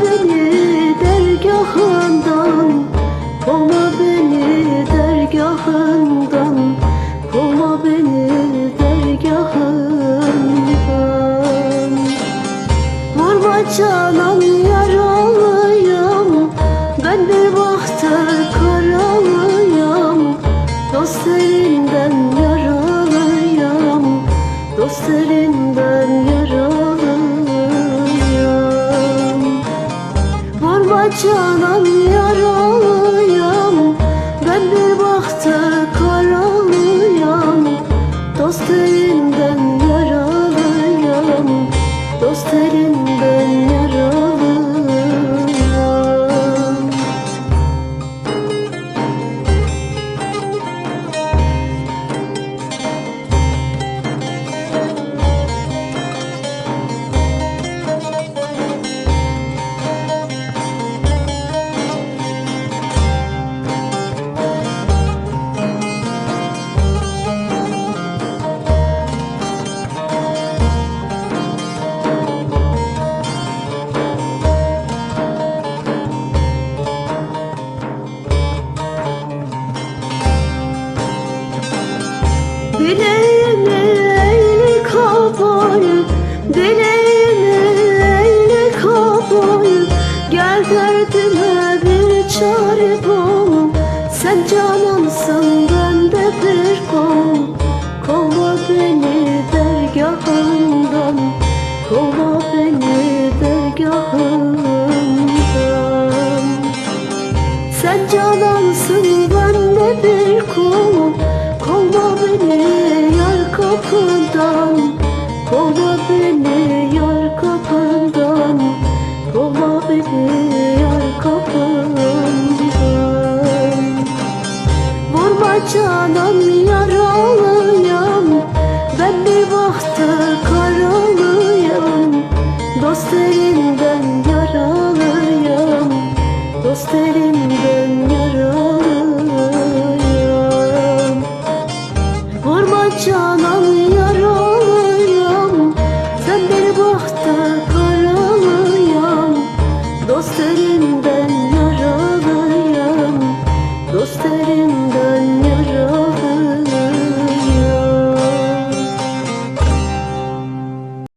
beni dergahından Kovma beni dergahından Kovma beni dergahından. Vurma canan canan yaralıyım Eyle kabul. Gel derdime bir çare bul. Sen canansın ben de bir kul. Kova beni dergahından. Kova beni dergahından. Sen canansın ben de bir kul. Kovma beni yar kapından Kovma beni yar kapından Kovma beni yar kapından Vurma canan yaralıyım Ben bir bahtı karalıyım Dost elinden yaralıyım Dost yaralıyım